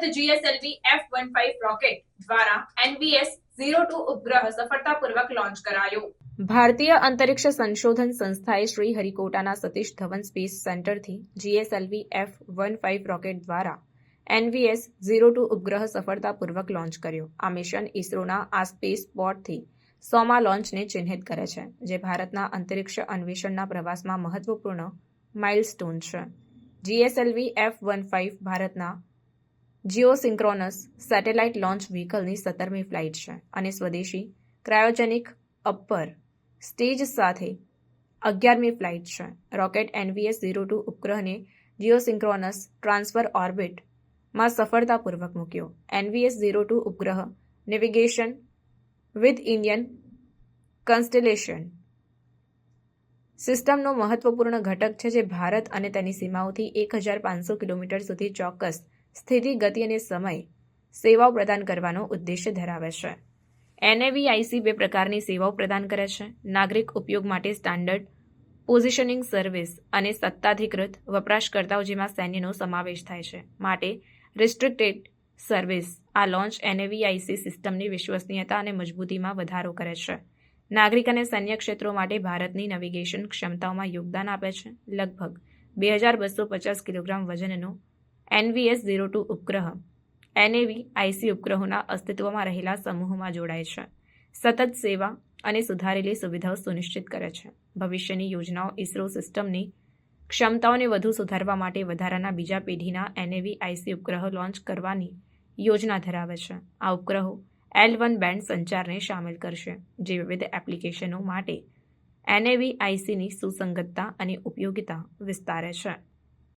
અંતર્ગત GSLV F one rocket દ્વારા NVS zero ઉપગ્રહ સફળતાપૂર્વક લોન્ચ કરાયો. ભારતીય અંતરિક્ષ સંશોધન સંસ્થાએ Shri Satish Dhawan space સેન્ટરથી GSLV F one five rocket દ્વારા એનવીએસ ઝીરો ટુ ઉપગ્રહ સફળતાપૂર્વક લોન્ચ કર્યો. આ મિશન ઇસરોના આ સ્પેસ પોર્ટથી સોમા લોન્ચને ચિહ્નિત કરે છે, જે ભારતના અંતરિક્ષ અન્વેષણના પ્રવાસમાં મહત્વપૂર્ણ માઇલસ્ટોન છે. જીએસએલવી એફ વન ફાઇવ ભારતના જીઓસિન્ક્રોનસ સેટેલાઇટ લોન્ચ વ્હીકલની સત્તરમી ફ્લાઇટ છે અને સ્વદેશી ક્રાયોજેનિક અપર સ્ટેજ સાથે અગિયારમી ફ્લાઇટ છે. રોકેટ એનવીએસ ઝીરો ટુ ઉપગ્રહને જીઓસિન્ક્રોનસ ટ્રાન્સફર ઓર્બિટમાં સફળતાપૂર્વક મૂક્યો. એનવીએસ ઝીરો ટુ ઉપગ્રહ નેવિગેશન વિથ ઇન્ડિયન કન્સ્ટેલેશન સિસ્ટમનો મહત્વપૂર્ણ ઘટક છે જે ભારત અને તેની સીમાઓથી એક હજાર પાંચસો કિલોમીટર સુધી ચોક્કસ સ્થિતિ, ગતિ અને સમય સેવાઓ પ્રદાન કરવાનો ઉદ્દેશ્ય ધરાવે છે. એનએવીઆઈસી બે પ્રકારની સેવાઓ પ્રદાન કરે છે. નાગરિક ઉપયોગ માટે સ્ટાન્ડર્ડ પોઝિશનિંગ સર્વિસ અને સત્તાધિકૃત વપરાશકર્તાઓ જેમાં સૈન્યનો સમાવેશ થાય છે. માટે રિસ્ટ્રિક્ટેડ સર્વિસ આ લોન્ચ એનએવીઆઈસી સિસ્ટમની વિશ્વસનીયતા અને મજબૂતીમાં વધારો કરે છે. નાગરિક અને સૈન્ય ક્ષેત્રો માટે ભારતની નેવિગેશન ક્ષમતાઓમાં યોગદાન આપે છે. લગભગ બે હજાર બસો પચાસ કિલોગ્રામ વજનનો એનવીએસ ઝીરો ટુ ઉપગ્રહ. એનએવી, આઈસી ઉપગ્રહોના અસ્તિત્વમાં રહેલા સમૂહમાં જોડાય છે. સતત સેવા અને સુધારેલી સુવિધાઓ સુનિશ્ચિત કરે છે. ભવિષ્યની યોજનાઓ ઇસરો સિસ્ટમની ક્ષમતાઓને વધુ સુધારવા માટે વધારાના બીજા પેઢીના એનએવી, આઈસી ઉપગ્રહો લોન્ચ કરવાની યોજના ધરાવે છે. આ ઉપગ્રહો એલ વન બેન્ડ સંચારને સામેલ કરશે, જે વિવિધ એપ્લિકેશનો માટે એનએવી, આઈસીની સુસંગતતા અને ઉપયોગિતા વિસ્તારે છે.